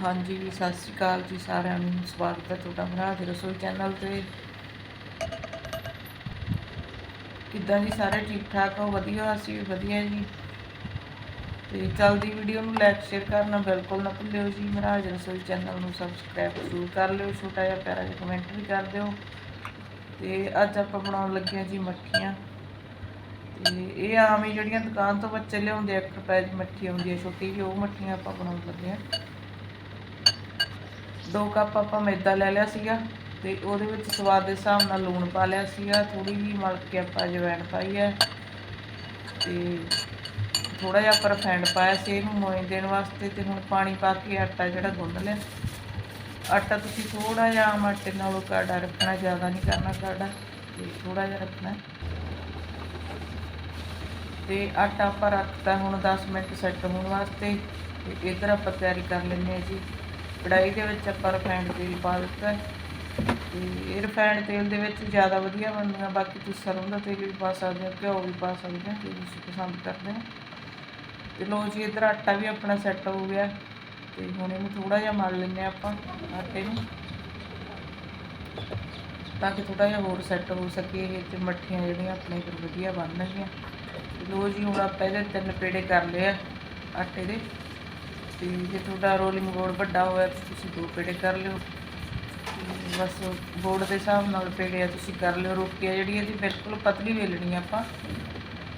ਹਾਂਜੀ ਜੀ ਸਤਿ ਸ਼੍ਰੀ ਅਕਾਲ ਜੀ ਸਾਰਿਆਂ ਨੂੰ, ਸਵਾਗਤ ਹੈ ਤੁਹਾਡਾ ਮਹਾਰਾਜ ਰਸੋਈ ਚੈਨਲ ਤੇ। ਕਿੱਦਾਂ ਜੀ ਸਾਰੇ ਠੀਕ ਠਾਕ ਹੋ? ਵਧੀਆ, ਅਸੀਂ ਵੀ ਵਧੀਆ ਜੀ। ਤੇ ਚੱਲਦੀ ਵੀਡੀਓ ਨੂੰ ਲਾਈਕ ਸ਼ੇਅਰ ਕਰਨਾ ਬਿਲਕੁਲ ਨਾ ਭੁੱਲਿਓ ਜੀ। ਮਹਾਰਾਜ ਰਸੋਈ ਚੈਨਲ ਨੂੰ ਸਬਸਕ੍ਰਾਈਬ ਜ਼ਰੂਰ ਕਰ ਲਿਓ, ਛੋਟਾ ਜਿਹਾ ਪਿਆਰਾ ਜਿਹਾ ਕਮੈਂਟ ਵੀ ਕਰ ਦਿਓ। ਤੇ ਅੱਜ ਆਪਾਂ ਬਣਾਉਣ ਲੱਗੇ ਆ ਜੀ ਮੱਠੀਆਂ। ਤੇ ਇਹ ਆਮ ਹੀ ਜਿਹੜੀਆਂ ਦੁਕਾਨ ਤੋਂ ਬੱਚੇ ਲਿਆਉਂਦੇ ਆ 1 ਰੁਪਏ ਮੱਠੀ ਆਉਂਦੀ ਹੈ, ਛੋਟੀ ਜਿਹੀ ਉਹ ਮੱਠੀਆਂ ਆਪਾਂ ਬਣਾਉਣ ਲੱਗੇ ਆ ਦੋ ਕੱਪ ਆਪਾਂ ਮੈਦਾ ਲੈ ਲਿਆ ਸੀਗਾ ਤੇ ਉਹਦੇ ਵਿੱਚ ਸਵਾਦ ਦੇ ਹਿਸਾਬ ਨਾਲ ਲੂਣ ਪਾ ਲਿਆ ਸੀਗਾ ਥੋੜੀ ਜੀ ਮਲ ਕੇ ਆਪਾਂ ਜਵੈਣ ਪਾਈ ਹੈ ਤੇ ਥੋੜਾ ਜਿਹਾ ਆਪਾਂ ਰਫੈਂਡ ਪਾਇਆ ਸੀ ਇਹਨੂੰ ਮੋਇਨ ਦੇਣ ਵਾਸਤੇ ਤੇ ਹੁਣ ਪਾਣੀ ਪਾ ਕੇ ਆਟਾ ਜਿਹੜਾ ਗੁੰਨ ਲਿਆ। ਆਟਾ ਤੁਸੀਂ ਥੋੜਾ ਜਿਹਾ ਆਮ ਆਟੇ ਨਾਲੋਂ ਕਾੜਾ ਰੱਖਣਾ, ਜ਼ਿਆਦਾ ਨਹੀਂ ਕਰਨਾ ਕਾੜਾ, ਤੇ ਥੋੜਾ ਜਿਹਾ ਰੱਖਣਾ। ਤੇ ਆਟਾ ਆਪਾਂ ਰੱਖਤਾ ਹੁਣ 10 ਮਿੰਟ ਸੈੱਟ ਹੋਣ ਵਾਸਤੇ ਤੇ ਇਧਰ ਆਪਾਂ ਤਿਆਰੀ ਕਰ ਲੈਂਦੇ ਆ ਜੀ। ਕੜਾਈ ਦੇ ਵਿੱਚ ਆਪਾਂ ਰਿਫਾਈਂਡ ਤੇਲ ਪਾ ਦਿੱਤਾ ਹੈ। ਤੇ ਇਹ ਰਿਫਾਈਂਡ ਤੇਲ ਦੇ ਵਿੱਚ ਜ਼ਿਆਦਾ ਵਧੀਆ ਬਣਦੀਆਂ ਬਾਕੀ ਤੁਸੀਂ ਸਰੋਂ ਦਾ ਤੇਲ ਵੀ ਪਾ ਸਕਦੇ ਹੋ, ਘਿਓ ਵੀ ਪਾ ਸਕਦੇ ਹੋ, ਜੇ ਤੁਸੀਂ ਪਸੰਦ ਕਰਦੇ ਹੋ। ਤੇ ਲੋ ਜੀ, ਇਧਰ ਆਟਾ ਵੀ ਆਪਣਾ ਸੈੱਟ ਹੋ ਗਿਆ। ਤੇ ਹੁਣ ਇਹਨੂੰ ਥੋੜਾ ਜਿਹਾ ਮਲ ਲੈਂਦੇ ਹਾਂ ਆਪਾਂ ਆਟੇ ਨੂੰ, ਤਾਂ ਕਿ ਥੋੜਾ ਜਿਹਾ ਹੋਰ ਸੈੱਟ ਹੋ ਸਕੇ। ਇਹ ਤੇ ਮੱਠੀਆਂ ਜਿਹੜੀਆਂ ਆਪਣੇ ਫਿਰ ਵਧੀਆ ਬਣਨਗੀਆਂ ਤੇ ਲੋ ਜੀ, ਹੁਣ ਆਪਾਂ ਇਹਦੇ ਤਿੰਨ ਪੇੜੇ ਕਰ ਲਏ ਆ ਆਟੇ ਦੇ। ਤੇ ਜੇ ਤੁਹਾਡਾ ਰੋਲਿੰਗ ਬੋਰਡ ਵੱਡਾ ਹੋਇਆ ਤਾਂ ਤੁਸੀਂ ਦੋ ਪੇੜੇ ਕਰ ਲਿਓ। ਤੇ ਬਸ ਬੋਰਡ ਦੇ ਹਿਸਾਬ ਨਾਲ ਪੇੜੇ ਆ ਤੁਸੀਂ ਕਰ ਲਿਓ। ਰੋਟੀ ਆ ਜਿਹੜੀ ਇਹਦੀ ਬਿਲਕੁਲ ਪਤਲੀ ਵੇਲਣੀ ਆਪਾਂ।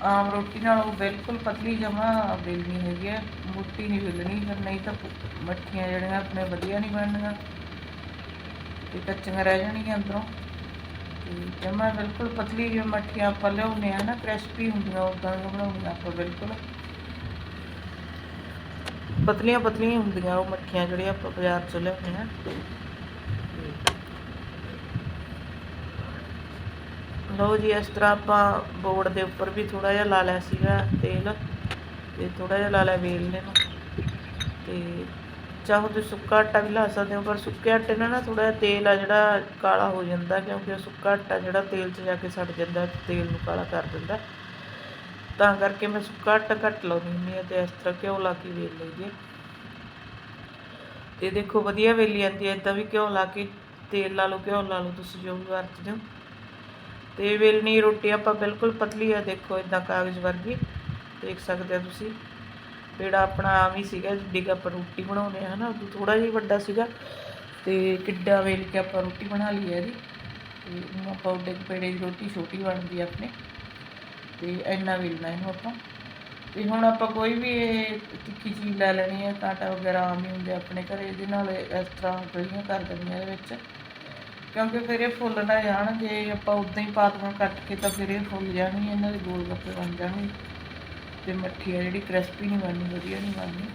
ਆਮ ਰੋਟੀ ਨਾਲ ਉਹ ਬਿਲਕੁਲ ਪਤਲੀ ਜਮਾ ਵੇਲਣੀ ਹੈਗੀ ਹੈ ਮੋਟੀ ਨਹੀਂ ਵੇਲਣੀ, ਫਿਰ ਨਹੀਂ ਤਾਂ ਮੱਠੀਆਂ ਜਿਹੜੀਆਂ ਆਪਣੇ ਵਧੀਆ ਨਹੀਂ ਬਣਨੀਆਂ। ਤੇ ਕੱਚੀਆਂ ਰਹਿ ਜਾਣਗੀਆਂ ਅੰਦਰੋਂ। ਤੇ ਜਮਾ ਬਿਲਕੁਲ ਪਤਲੀ ਜਿਹੀਆਂ ਮੱਠੀਆਂ ਆਪਾਂ ਲਿਆਉਂਦੇ ਆ ਨਾ ਕ੍ਰਿਸਪੀ ਹੁੰਦੀਆਂ ਉਦਾਂ ਦੀਆਂ ਬਣਾਉਂਦੇ ਆਪਾਂ ਬਿਲਕੁਲ। ਪਤਲੀਆਂ ਪਤਲੀਆਂ ਹੁੰਦੀਆਂ ਉਹ ਮੱਠੀਆਂ ਜਿਹੜੀਆਂ ਆਪਾਂ ਬਾਜ਼ਾਰ ਚੋਂ ਲਿਆਉਂਦੇ ਆ ਲਓ ਜੀ, ਇਸ ਤਰ੍ਹਾਂ ਆਪਾਂ ਬੋਰਡ ਦੇ ਉੱਪਰ ਵੀ ਥੋੜਾ ਜਿਹਾ ਲਾ ਲਿਆ ਸੀਗਾ ਤੇਲ। ਤੇ ਥੋੜਾ ਜਿਹਾ ਲਾ ਲਿਆ ਵੇਲਣੇ ਨੂੰ। ਤੇ ਚਾਹੋ ਤੁਸੀਂ ਸੁੱਕਾ ਆਟਾ ਵੀ ਲਾ ਸਕਦੇ ਹੋ, ਪਰ ਸੁੱਕੇ ਆਟੇ ਨਾਲ ਨਾ ਥੋੜਾ ਜਿਹਾ ਤੇਲ ਆ ਜਿਹੜਾ ਕਾਲਾ ਹੋ ਜਾਂਦਾ, ਕਿਉਂਕਿ ਉਹ ਸੁੱਕਾ ਆਟਾ ਜਿਹੜਾ ਤੇਲ 'ਚ ਜਾ ਕੇ ਸੜ ਜਾਂਦਾ, ਤੇਲ ਨੂੰ ਕਾਲਾ ਕਰ ਦਿੰਦਾ। ਤਾਂ ਕਰਕੇ ਮੈਂ ਸੁੱਕਾ ਘੱਟ ਲਾਉਂਦੀ ਹੁੰਦੀ ਹਾਂ ਤੇ ਇਸ ਤਰ੍ਹਾਂ ਘਿਓ ਲਾ ਕੇ ਵੇਲ ਲਈਏ ਹੈ। ਤੇ ਦੇਖੋ ਵਧੀਆ ਵੇਲੀ ਜਾਂਦੀ ਹੈ ਇਦਾਂ ਵੀ ਘਿਓ ਲਾ ਕੇ, ਤੇਲ ਲਾ ਲਓ, ਘਿਓ ਲਾ ਲਓ, ਤੁਸੀਂ ਜੋ ਵੀ ਵਰਤਦੇ ਹੋ। ਤੇ ਵੇਲਣੀ ਰੋਟੀ ਆਪਾਂ ਬਿਲਕੁਲ ਪਤਲੀ ਆ ਦੇਖੋ ਇਦਾਂ ਕਾਗਜ਼ ਵਰਗੀ, ਦੇਖ ਸਕਦੇ ਹੋ ਤੁਸੀਂ। ਜਿਹੜਾ ਆਪਣਾ ਆਮ ਹੀ ਸੀਗਾ, ਜਿੱਡੀ ਕੁ ਆਪਾਂ ਰੋਟੀ ਬਣਾਉਂਦੇ ਆ ਹਨਾ ਉਹ ਥੋੜਾ ਜਿਹਾ ਵੱਡਾ ਸੀਗਾ। ਤੇ ਕਿੱਡਾ ਵੇਲ ਕੇ ਆਪਾਂ ਰੋਟੀ ਬਣਾ ਲਈ ਹੈ ਇਹਦੀ। ਤੇ ਹੁਣ ਆਪਾਂ ਉੱਡੇ ਪੇੜੇ ਦੀ ਰੋਟੀ, ਛੋਟੀ ਬਣਦੀ ਆਪਣੇ। ਤੇ ਇੰਨਾ ਵੇਲਣਾ ਇਹਨੂੰ ਆਪਾਂ ਤੇ ਹੁਣ ਆਪਾਂ ਕੋਈ ਵੀ ਇਹ ਤਿੱਖੀ ਚੀਜ਼ ਲੈ ਲੈਣੀ ਹੈ, ਕਾਂਟਾ ਵਗੈਰਾ ਆਮ ਹੀ ਹੁੰਦੇ ਆਪਣੇ ਘਰੇ, ਇਹਦੇ ਨਾਲ ਇਸ ਤਰ੍ਹਾਂ ਗਲੀਆਂ ਕਰ ਦੇਣੀਆਂ ਇਹਦੇ ਵਿੱਚ। ਕਿਉਂਕਿ ਫਿਰ ਇਹ ਫੁੱਲ ਨਾ ਜਾਣ, ਜੇ ਆਪਾਂ ਉਦਾਂ ਹੀ ਪਾਤੀਆਂ ਕੱਟ ਕੇ ਤਾਂ ਫਿਰ ਇਹ ਫੁੱਲ ਜਾਣੀ ਇਹਨਾਂ ਦੇ ਗੋਲ ਗੱਪੇ ਬਣ ਜਾਣਗੇ। ਤੇ ਮੱਠੀ ਆ ਜਿਹੜੀ ਕ੍ਰਿਸਪੀ ਨਹੀਂ ਬਣਨੀ, ਵਧੀਆ ਨਹੀਂ ਬਣਨੀ।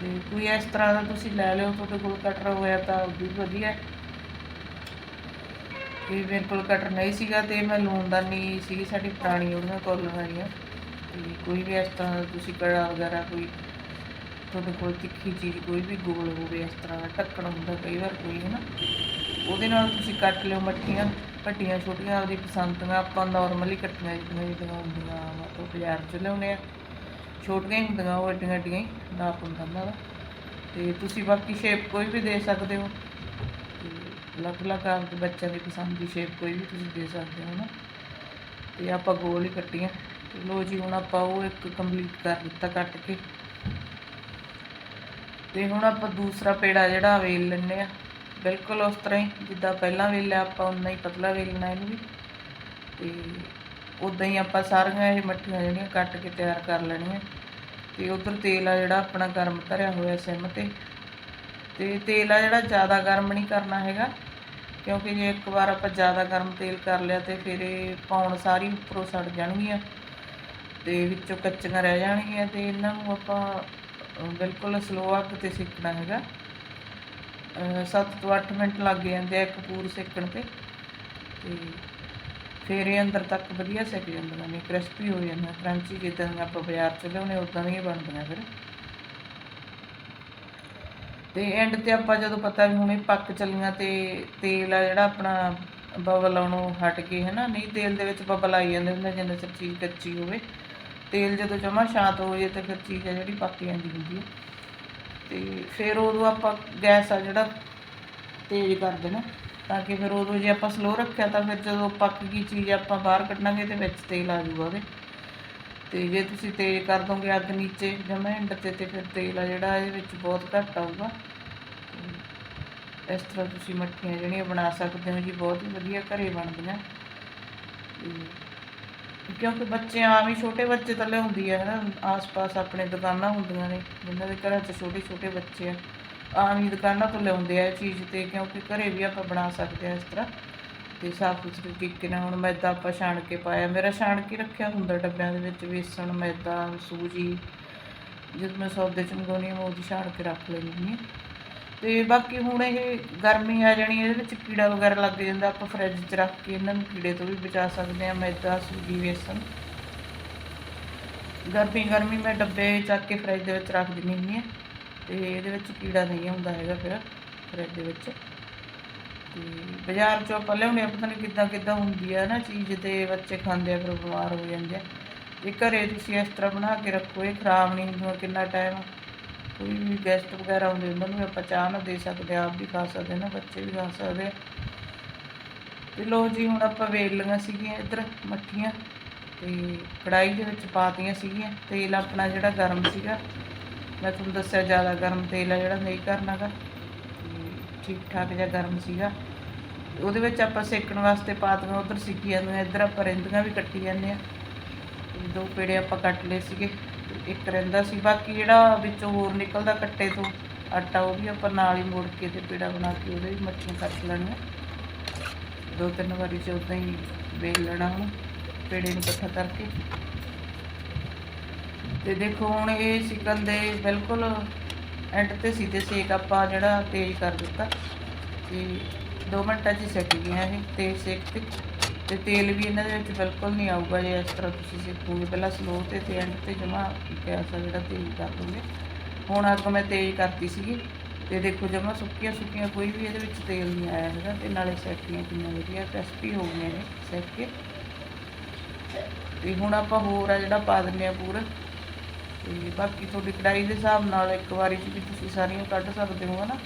ਤੇ ਕੋਈ ਇਸ ਤਰ੍ਹਾਂ ਦਾ ਤੁਸੀਂ ਲੈ ਲਿਓ, ਤੁਹਾਡੇ ਕੋਲ ਕਟਰ ਹੋਇਆ ਤਾਂ ਉਹ ਵੀ ਵਧੀਆ। ਹੈ ਮੇਰੇ ਕੋਲ ਕਟਰ ਨਹੀਂ ਸੀਗਾ ਤੇ ਮੈਂ ਲੂਣਦਾਨੀ ਸੀਗੀ, ਸਾਡੀ ਪੁਰਾਣੀ ਉਹਨਾਂ ਕੋਲ ਵਾਲੀਆਂ। ਤੇ ਕੋਈ ਵੀ ਇਸ ਤਰ੍ਹਾਂ ਦਾ ਤੁਸੀਂ ਕੜਾ ਵਗੈਰਾ ਕੋਈ ਤੁਹਾਡੇ ਕੋਲ ਤਿੱਖੀ ਚੀਜ਼ ਕੋਈ ਵੀ ਗੋਲ ਹੋਵੇ, ਇਸ ਤਰ੍ਹਾਂ ਦਾ ਢੱਕਣ ਹੁੰਦਾ ਕਈ ਵਾਰ ਕੋਈ ਹੈ ਨਾ ਉਹਦੇ ਨਾਲ ਤੁਸੀਂ ਕੱਟ ਲਿਓ ਮੱਠੀਆਂ, ਵੱਡੀਆਂ, ਛੋਟੀਆਂ, ਆਪਦੀ ਪਸੰਦ ਦੀਆਂ ਆਪਾਂ ਨਾਰਮਲੀ ਕੱਟੀਆਂ ਜਿਹੜੀਆਂ ਜਿਹੜੀਆਂ ਹੁੰਦੀਆਂ ਉਹ ਬਾਜ਼ਾਰ ਚ ਲਿਆਉਂਦੇ ਆ। ਛੋਟੀਆਂ ਹੀ ਹੁੰਦੀਆਂ, ਉਹ ਵੱਡੀਆਂ ਵੱਡੀਆਂ ਹੀ, ਨਾਪ ਹੁੰਦਾ ਉਹਨਾਂ ਦਾ। ਤੇ ਤੁਸੀਂ ਬਾਕੀ ਸ਼ੇਪ ਕੋਈ ਵੀ ਦੇ ਸਕਦੇ ਹੋ। ਅਲੱਗ-ਅਲੱਗ ਆਪਦੇ ਬੱਚਿਆਂ ਦੀ ਪਸੰਦ ਦੀ ਸ਼ੇਪ ਕੋਈ ਵੀ ਤੁਸੀਂ ਦੇ ਸਕਦੇ ਹੋ ਨਾ ਤੇ ਆਪਾਂ ਗੋਲ ਹੀ ਕੱਟੀਆਂ। ਤੇ ਲੋ ਜੀ, ਹੁਣ ਆਪਾਂ ਉਹ ਇੱਕ ਕੰਪਲੀਟ ਕਰ ਦਿੱਤਾ ਕੱਟ ਕੇ। ਤੇ ਹੁਣ ਆਪਾਂ ਦੂਸਰਾ ਪੇੜਾ ਜਿਹੜਾ ਵੇਲ ਲੈਂਦੇ ਆ ਬਿਲਕੁਲ ਉਸ ਤਰ੍ਹਾਂ ਹੀ, ਜਿੱਦਾਂ ਪਹਿਲਾਂ ਵੇਲਿਆ ਆਪਾਂ ਉਨਾ ਹੀ ਪਤਲਾ ਵੇਲਣਾ ਇਹਨੂੰ ਵੀ। ਤੇ ਉਦਾਂ ਹੀ ਆਪਾਂ ਸਾਰੀਆਂ ਇਹ ਮੱਠੀਆਂ ਜਿਹੜੀਆਂ ਕੱਟ ਕੇ ਤਿਆਰ ਕਰ ਲੈਣੀਆਂ। ਤੇ ਉਧਰ ਤੇਲ ਆ ਜਿਹੜਾ ਆਪਣਾ ਗਰਮ ਧਰਿਆ ਹੋਇਆ ਸਿਮ ਤੇ। ਤੇ ਤੇਲ ਆ ਜਿਹੜਾ ਜ਼ਿਆਦਾ ਗਰਮ ਨਹੀਂ ਕਰਨਾ ਹੈਗਾ। ਕਿਉਂਕਿ ਜੇ ਇੱਕ ਵਾਰ ਆਪਾਂ ਜ਼ਿਆਦਾ ਗਰਮ ਤੇਲ ਕਰ ਲਿਆ ਤੇ ਫਿਰ ਇਹ ਪਾਉਣ ਸਾਰੀ ਉੱਪਰੋਂ ਸੜ ਜਾਣਗੀਆਂ ਤੇ ਵਿੱਚੋਂ ਕੱਚੀਆਂ ਰਹਿ ਜਾਣਗੀਆਂ ਤੇ ਇਹਨਾਂ ਨੂੰ ਆਪਾਂ ਬਿਲਕੁਲ ਸਲੋ ਅੱਗ ਤੇ ਸੇਕਣਾ ਹੈਗਾ। 7 ਤੋਂ 8 ਮਿੰਟ ਲੱਗ ਜਾਂਦੇ ਆ ਇੱਕ ਪੂਰ ਸੇਕਣ ਤੇ। ਤੇ ਫਿਰ ਇਹ ਅੰਦਰ ਤੱਕ ਵਧੀਆ ਸਿੱਕ ਜਾਂਦਾ ਨੇ ਕ੍ਰਿਸਪੀ ਹੋ ਜਾਂਦਾ ਕਰੰਚੀ ਜਿੱਦਾਂ ਦੀਆਂ ਆਪਾਂ ਬਾਜ਼ਾਰ ਚ ਲਿਆਉਂਦੇ ਉਦਾਂ ਦੀਆਂ ਹੀ ਬਣਦੀਆਂ ਫਿਰ। ਤੇ ਐਂਡ ਤੇ ਆਪਾਂ ਜਦੋਂ ਪਤਾ ਵੀ ਹੁਣ ਇਹ ਪੱਕ ਚੱਲੀਆਂ ਤੇ ਤੇਲ ਆ ਜਿਹੜਾ ਆਪਣਾ ਬਬਲ ਆਉਣੋਂ ਹਟ ਕੇ ਹੈ ਨਾ ਨਹੀਂ ਤੇਲ ਦੇ ਵਿੱਚ ਬਬਲ ਆਈ ਜਾਂਦੇ ਹੁੰਦੇ ਜਿੰਨਾ ਚਿਰ ਚੀਜ਼ ਕੱਚੀ ਹੋਵੇ। ਤੇਲ ਜਦੋਂ ਜਮਾ ਸ਼ਾਂਤ ਹੋ ਜੇ ਤੇ ਫਿਰ ਚੀਜ਼ ਆ ਜਿਹੜੀ ਪੱਕ ਜਾਂਦੀ ਹੁੰਦੀ ਹੈ ਤੇ ਫਿਰ ਉਦੋਂ ਆਪਾਂ ਗੈਸ ਆ ਜਿਹੜਾ ਤੇਜ਼ ਕਰ ਦੇਣਾ, ਤਾਂ ਕਿ ਫਿਰ ਉਦੋਂ ਜੇ ਆਪਾਂ ਸਲੋ ਰੱਖਿਆ ਤਾਂ ਫਿਰ ਜਦੋਂ ਪੱਕ ਗਈ ਚੀਜ਼ ਆਪਾਂ ਬਾਹਰ ਕੱਢਾਂਗੇ ਤੇ ਵਿੱਚ ਤੇਲ ਆ ਜਾਊਗਾ ਉਹਦੇ। ਤੇ ਜੇ ਤੁਸੀਂ ਤੇਜ਼ ਕਰ ਦੋਗੇ ਅੱਗ ਨੀਚੇ ਜਮਾ ਐਂਡ ਤੇ ਤੇ ਫਿਰ ਤੇਲ ਆ ਜਿਹੜਾ ਇਹਦੇ ਵਿੱਚ ਬਹੁਤ ਘੱਟ ਆਊਗਾ। ਇਸ ਤਰ੍ਹਾਂ ਤੁਸੀਂ ਮੱਠੀਆਂ ਜਿਹੜੀਆਂ ਬਣਾ ਸਕਦੇ ਹੋ ਜੀ, ਬਹੁਤ ਹੀ ਵਧੀਆ ਘਰੇ ਬਣਦੀਆਂ। ਤੇ ਕਿਉਂਕਿ ਬੱਚੇ ਆਮ ਹੀ ਛੋਟੇ ਬੱਚੇ ਤਾਂ ਲਿਆਉਂਦੀ ਆ, ਹਨਾ? ਆਸ-ਪਾਸ ਆਪਣੇ ਦੁਕਾਨਾਂ ਹੁੰਦੀਆਂ ਨੇ, ਜਿਨ੍ਹਾਂ ਦੇ ਘਰਾਂ 'ਚ ਛੋਟੇ ਛੋਟੇ ਬੱਚੇ ਆ। ਆਮ ਹੀ ਦੁਕਾਨਾਂ ਤੋਂ ਲਿਆਉਂਦੇ ਆ ਇਹ ਚੀਜ਼ ਤੇ, ਕਿਉਂਕਿ ਘਰੇ ਵੀ ਆਪਾਂ ਬਣਾ ਸਕਦੇ ਆ ਇਸ ਤਰ੍ਹਾਂ। ਤੇ ਸਾਫ਼ ਸੁਥਰੇ ਤਰੀਕੇ ਨਾਲ ਹੁਣ ਮੈਦਾ ਆਪਾਂ ਛਾਣ ਕੇ ਪਾਇਆ। ਮੇਰਾ ਛਾਣ ਕੇ ਰੱਖਿਆ ਹੁੰਦਾ ਡੱਬਿਆਂ ਦੇ ਵਿੱਚ ਵੇਸਣ, ਮੈਦਾ, ਸੂਜੀ। ਜਦ ਮੈਂ ਸੌਦੇ ਚ ਮੰਗਾਉਣੀ ਆ ਮੈਂ ਉਹਦੀ ਛਾਣ ਕੇ ਰੱਖ ਲੈਂਦੀ ਹਾਂ। ਤੇ ਬਾਕੀ ਹੁਣ ਇਹ ਗਰਮੀ ਆ ਜਾਣੀ, ਇਹਦੇ ਵਿੱਚ ਕੀੜਾ ਵਗੈਰਾ ਲੱਗ ਜਾਂਦਾ, ਆਪਾਂ ਫਰਿੱਜ 'ਚ ਰੱਖ ਕੇ ਇਹਨਾਂ ਨੂੰ ਕੀੜੇ ਤੋਂ ਵੀ ਬਚਾ ਸਕਦੇ ਆ ਮੈਦਾ, ਸੂਜੀ, ਵੇਸਣ। ਗਰਮੀ ਗਰਮੀ ਮੈਂ ਡੱਬੇ ਚੱਕ ਕੇ ਫਰਿੱਜ ਦੇ ਵਿੱਚ ਰੱਖ ਦਿੰਦੀ ਹੁੰਦੀ ਹਾਂ, ਤੇ ਇਹਦੇ ਵਿੱਚ ਕੀੜਾ ਨਹੀਂ ਹੁੰਦਾ ਹੈਗਾ ਫਿਰ ਫਰਿੱਜ ਦੇ ਵਿੱਚ। ਤੇ ਬਾਜ਼ਾਰ ਚੋਂ ਆਪਾਂ ਲਿਆਉਂਦੇ ਪਤਾ ਨਹੀਂ ਕਿੱਦਾਂ ਕਿੱਦਾਂ ਹੁੰਦੀ ਆ ਨਾ ਚੀਜ਼ ਤੇ ਬੱਚੇ ਖਾਂਦੇ ਆ, ਫਿਰ ਬਿਮਾਰ ਹੋ ਜਾਂਦੇ ਆ। ਤੇ ਘਰੇ ਤੁਸੀਂ ਇਸ ਤਰ੍ਹਾਂ ਬਣਾ ਕੇ ਰੱਖੋ, ਇਹ ਖਰਾਬ ਨਹੀਂ ਹੁੰਦੀਆਂ ਕਿੰਨਾ ਟਾਈਮ ਕੋਈ ਵੀ ਗੈਸਟ ਵਗੈਰਾ ਹੁੰਦੇ, ਉਹਨਾਂ ਨੂੰ ਵੀ ਆਪਾਂ ਚਾਹ ਨਾ ਦੇ ਸਕਦੇ, ਆਪ ਵੀ ਖਾ ਸਕਦੇ, ਨਾ ਬੱਚੇ ਵੀ ਖਾ ਸਕਦੇ। ਆ ਤੇ ਲੋ ਜੀ, ਹੁਣ ਆਪਾਂ ਵੇਲ ਲਈਆਂ ਸੀਗੀਆਂ ਇੱਧਰ ਮੱਠੀਆਂ ਤੇ ਕੜਾਈ ਦੇ ਵਿੱਚ ਪਾਤੀਆਂ ਸੀਗੀਆਂ। ਤੇਲ ਆਪਣਾ ਜਿਹੜਾ ਗਰਮ ਸੀਗਾ, ਮੈਂ ਤੁਹਾਨੂੰ ਦੱਸਿਆ ਜ਼ਿਆਦਾ ਗਰਮ ਤੇਲ ਆ ਜਿਹੜਾ ਨਹੀਂ ਕਰਨਾਗਾ ਠੀਕ ਠਾਕ ਜਿਹਾ ਗਰਮ ਸੀਗਾ। ਉਹਦੇ ਵਿੱਚ ਆਪਾਂ ਸੇਕਣ ਵਾਸਤੇ ਪਾਤੀਆਂ ਉਧਰ ਸਿੱਕੀ ਜਾਂਦੀਆਂ, ਇੱਧਰ ਆਪਾਂ ਰਿੰਦੀਆਂ ਵੀ ਕੱਟੀ ਜਾਂਦੇ ਆ। ਤੇ ਦੋ ਪੇੜੇ ਆਪਾਂ ਕੱਟ ਲਏ ਸੀਗੇ। ਇੱਕ ਰਹਿੰਦਾ ਸੀ, ਬਾਕੀ ਜਿਹੜਾ ਵਿੱਚੋਂ ਹੋਰ ਨਿਕਲਦਾ ਕੱਟੇ ਤੋਂ, ਆਟਾ ਉਹ ਵੀ ਆਪਾਂ ਨਾਲ ਹੀ ਮੋੜ ਕੇ ਤੇ ਪੇੜਾ ਬਣਾ ਕੇ ਉਹਦੇ ਵੀ ਮੱਛੀਆਂ ਕੱਟ ਲੈਣੀਆਂ ਦੋ ਤਿੰਨ ਵਾਰੀ ਚ ਉਦਾਂ ਹੀ ਵੇਲ ਲੈਣਾ ਹੁਣ, ਪੇੜੇ ਨੂੰ ਇਕੱਠਾ ਕਰਕੇ। ਤੇ ਦੇਖੋ ਹੁਣ ਇਹ ਸਿਕਨ ਦੇ ਬਿਲਕੁਲ ਐਂਡ ਤੇ ਸੀ ਤੇ ਸੇਕ ਆਪਾਂ ਜਿਹੜਾ ਤੇਜ਼ ਕਰ ਦਿੱਤਾ। ਤੇ 2 ਮਿੰਟਾਂ 'ਚ ਹੀ ਸੈੱਟ ਗਿਆ ਇਹ ਤੇਜ਼ ਸੇਕ ਤੇ। ਤੇ ਤੇਲ ਵੀ ਇਹਨਾਂ ਦੇ ਵਿੱਚ ਬਿਲਕੁਲ ਨਹੀਂ ਆਊਗਾ ਜੇ ਇਸ ਤਰ੍ਹਾਂ ਤੁਸੀਂ ਸਿੱਖੋਗੇ ਪਹਿਲਾਂ ਸਲੋ ਤੇ ਤੇ ਐਂਡ ਤੇ ਜਮਾ ਗੈਸ ਆ ਜਿਹੜਾ ਤੇਜ਼ ਕਰ ਦੋਗੇ। ਹੁਣ ਅੱਗ ਮੈਂ ਤੇਜ਼ ਕਰਤੀ ਸੀਗੀ ਤੇ ਦੇਖੋ ਜਮਾ ਸੁੱਕੀਆਂ ਸੁੱਕੀਆਂ ਕੋਈ ਵੀ ਇਹਦੇ ਵਿੱਚ ਤੇਲ ਨਹੀਂ ਆਇਆ ਹੈਗਾ ਤੇ ਨਾਲੇ ਸੈਕੀਆਂ ਕਿੰਨੀਆਂ ਵਧੀਆ ਕ੍ਰਿਸਪੀ ਹੋ ਗਈਆਂ ਨੇ ਸੈਕ ਕੇ। ਤੇ ਹੁਣ ਆਪਾਂ ਹੋਰ ਆ ਜਿਹੜਾ ਪਾ ਦਿੰਦੇ ਆ ਪੂਰਾ। ਤੇ ਬਾਕੀ ਤੁਹਾਡੀ ਕੜਾਈ ਦੇ ਹਿਸਾਬ ਨਾਲ ਇੱਕ ਵਾਰੀ 'ਚ ਵੀ ਤੁਸੀਂ ਸਾਰੀਆਂ ਕੱਢ ਸਕਦੇ ਹੋ ਹਨਾ।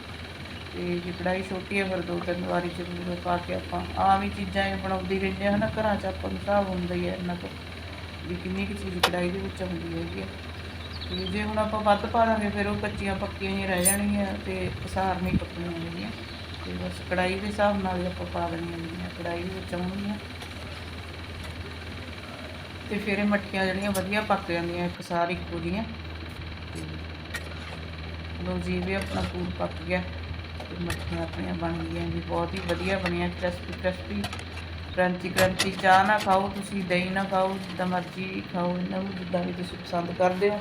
ਤੇ ਜੇ ਕੜਾਈ ਛੋਟੀ ਹੈ ਫਿਰ ਦੋ ਤਿੰਨ ਵਾਰੀ 'ਚ ਪਾ ਕੇ ਆਪਾਂ ਆਮ ਹੀ ਚੀਜ਼ਾਂ ਇਹ ਬਣਾਉਂਦੀ ਰਹਿੰਦੇ ਆ, ਹਨਾ, ਘਰਾਂ 'ਚ ਆਪਾਂ ਨੂੰ ਹਿਸਾਬ ਹੁੰਦਾ ਹੀ ਹੈ ਇਹਨਾਂ ਤੋਂ ਵੀ ਕਿੰਨੀ ਕੁ ਚੀਜ਼ ਕੜਾਈ ਦੇ ਵਿੱਚ ਹੁੰਦੀ ਹੈਗੀ ਹੈ ਤੇ ਜੇ ਹੁਣ ਆਪਾਂ ਵੱਧ ਪਾ ਦਾਂਗੇ ਫਿਰ ਉਹ ਕੱਚੀਆਂ ਪੱਕੀਆਂ ਹੀ ਰਹਿ ਜਾਣਗੀਆਂ ਤੇ ਪਸਾਰ ਨਹੀਂ ਪੱਕਣੀਆਂ ਹੈਗੀਆਂ ਤੇ ਬਸ ਕੜਾਈ ਦੇ ਹਿਸਾਬ ਨਾਲ ਹੀ ਆਪਾਂ ਪਾ ਦੇਣੀਆਂ ਹੁੰਦੀਆਂ ਕੜਾਈ ਦੇ ਵਿੱਚ ਆਉਣਗੀਆਂ। ਤੇ ਫਿਰ ਇਹ ਮੱਠੀਆਂ ਜਿਹੜੀਆਂ ਵਧੀਆ ਪੱਕ ਜਾਂਦੀਆਂ, ਇੱਕ ਸਾਰ ਇੱਕੋ ਜਿਹੀਆਂ। ਤੇ ਲੋ ਜੀ ਵੀ ਆਪਣਾ ਪੂਰ ਪੱਕ ਗਿਆ। ਮੱਠੀਆਂ ਆਪਣੀਆਂ ਬਣ ਗਈਆਂ ਜੀ, ਬਹੁਤ ਹੀ ਵਧੀਆ ਬਣੀਆਂ ਕ੍ਰਿਸਪੀ ਕ੍ਰਿਸਪੀ ਕਰੰਚੀ ਕਰੰਚੀ ਚਾਹ ਨਾ ਖਾਓ, ਤੁਸੀਂ ਦਹੀਂ ਨਾ ਖਾਓ, ਜਿੱਦਾਂ ਮਰਜ਼ੀ ਖਾਓ, ਇਹਨਾਂ ਨੂੰ ਜਿੱਦਾਂ ਵੀ ਤੁਸੀਂ ਪਸੰਦ ਕਰਦੇ ਹੋ।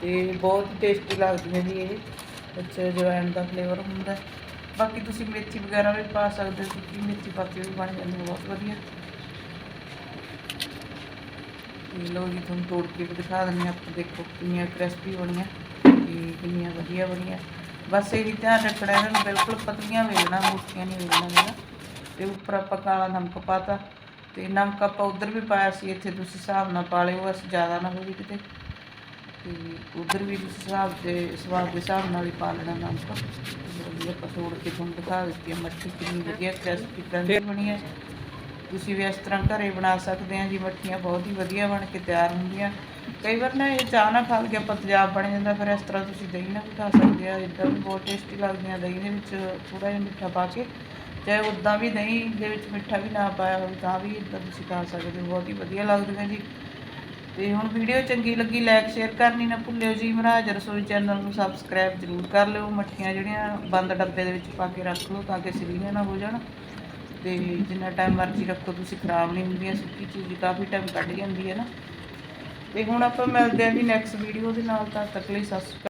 ਤੇ ਬਹੁਤ ਟੇਸਟੀ ਲੱਗਦੀਆਂ ਜੀ ਇਹ, ਵਿੱਚ ਜਵੈਣ ਦਾ ਫਲੇਵਰ ਹੁੰਦਾ ਬਾਕੀ ਤੁਸੀਂ ਮੇਥੀ ਵਗੈਰਾ ਵੀ ਪਾ ਸਕਦੇ ਹੋ, ਸੁੱਕੀ ਮੇਥੀ ਪਾ ਕੇ ਵੀ ਬਣ ਜਾਂਦੀ ਹੈ ਬਹੁਤ ਵਧੀਆ। ਤੇ ਲੋ ਜੀ, ਤੁਹਾਨੂੰ ਤੋੜ ਕੇ ਵੀ ਦਿਖਾ ਦਿੰਦੇ ਹਾਂ ਆਪਾਂ, ਦੇਖੋ ਕਿੰਨੀਆਂ ਕ੍ਰਿਸਪੀ ਬਣੀਆਂ ਤੇ ਕਿੰਨੀਆਂ ਵਧੀਆ ਬਣੀਆਂ। ਬਸ ਇਹ ਵੀ ਧਿਆਨ ਰੱਖਣਾ ਇਹਨਾਂ ਨੂੰ ਬਿਲਕੁਲ ਪਤਲੀਆਂ ਵੇਲਣਾ ਮੋਟੀਆਂ ਨਹੀਂ ਵੇਲਣਾ ਹੈਗਾ ਤੇ ਉੱਪਰ ਆਪਾਂ ਕਾਲਾ ਨਮਕ ਪਾਤਾ। ਤੇ ਨਮਕ ਆਪਾਂ ਉਧਰ ਵੀ ਪਾਇਆ ਸੀ ਇੱਥੇ ਤੁਸੀਂ ਹਿਸਾਬ ਨਾਲ ਪਾ ਲਿਓ ਬਸ ਜ਼ਿਆਦਾ ਨਾ ਹੋਵੇ ਕਿਤੇ। ਤੇ ਉਧਰ ਵੀ ਤੁਸੀਂ ਹਿਸਾਬ ਦੇ ਸਵਾਦ ਦੇ ਹਿਸਾਬ ਨਾਲ ਹੀ ਪਾ ਲੈਣਾ ਨਮਕ। ਤੇ ਆਪਾਂ ਤੋੜ ਕੇ ਤੁਹਾਨੂੰ ਦਿਖਾ ਦਿੱਤੀ ਹੈ ਮੱਠੀ ਕਿੰਨੀ ਵਧੀਆ ਕ੍ਰਿਸਪੀ ਕਰੰਚੀ ਬਣੀ ਹੈ। ਤੁਸੀਂ ਵੀ ਇਸ ਤਰ੍ਹਾਂ ਘਰੇ ਬਣਾ ਸਕਦੇ ਆ ਜੀ ਮੱਠੀਆਂ ਬਹੁਤ ਹੀ ਵਧੀਆ ਬਣ ਕੇ ਤਿਆਰ ਹੁੰਦੀਆਂ। ਕਈ ਵਾਰ ਨਾ ਇਹ ਚਾਹ ਨਾਲ ਖਾ ਕੇ ਆਪਾਂ ਤੇਜ਼ਾਬ ਬਣ ਜਾਂਦਾ, ਫਿਰ ਇਸ ਤਰ੍ਹਾਂ ਤੁਸੀਂ ਦਹੀਂ ਨਾਲ ਵੀ ਖਾ ਸਕਦੇ ਆ ਇਦਾਂ ਵੀ ਬਹੁਤ ਟੇਸਟੀ ਲੱਗਦੀਆਂ ਦਹੀਂ ਦੇ ਵਿੱਚ ਥੋੜਾ ਜਿਹਾ ਮਿੱਠਾ ਪਾ ਕੇ, ਚਾਹੇ ਉਦਾਂ ਵੀ ਦਹੀਂ ਦੇ ਵਿੱਚ ਮਿੱਠਾ ਵੀ ਨਾ ਪਾਇਆ ਹੋਵੇ ਤਾਂ ਵੀ ਇਦਾਂ ਤੁਸੀਂ ਖਾ ਸਕਦੇ ਹੋ, ਬਹੁਤ ਹੀ ਵਧੀਆ ਲੱਗਦੀਆਂ ਜੀ। ਤੇ ਹੁਣ ਵੀਡੀਓ ਚੰਗੀ ਲੱਗੀ ਲਾਈਕ ਸ਼ੇਅਰ ਕਰਨੀ ਨਾ ਭੁੱਲਿਓ ਜੀ, ਮਹਾਰਾਜ ਰਸੋਈ ਚੈਨਲ ਨੂੰ ਸਬਸਕ੍ਰਾਈਬ ਜ਼ਰੂਰ ਕਰ ਲਿਓ, ਮੱਠੀਆਂ ਜਿਹੜੀਆਂ ਬੰਦ ਡੱਬੇ ਦੇ ਵਿੱਚ ਪਾ ਕੇ ਰੱਖ ਲਓ ਤਾਂ ਕਿ ਸਿਲੀਆਂ ਨਾ ਹੋ ਜਾਣ। ਤੇ ਜਿੰਨਾ ਟਾਈਮ ਮਰਜ਼ੀ ਰੱਖੋ, ਤੁਸੀਂ ਖਰਾਬ ਨਹੀਂ ਹੁੰਦੀਆਂ, ਸੁੱਕੀ ਚੀਜ਼ ਕਾਫੀ ਟਾਈਮ ਕੱਢ ਜਾਂਦੀ ਹੈ ਨਾ। ਤੇ ਹੁਣ ਆਪਾਂ ਮਿਲਦੇ ਹਾਂ ਜੀ ਨੈਕਸਟ ਵੀਡੀਓ ਦੇ ਨਾਲ, ਤਦ ਤੱਕ ਲਈ ਸਤਿ ਸ਼੍ਰੀ ਅਕਾਲ।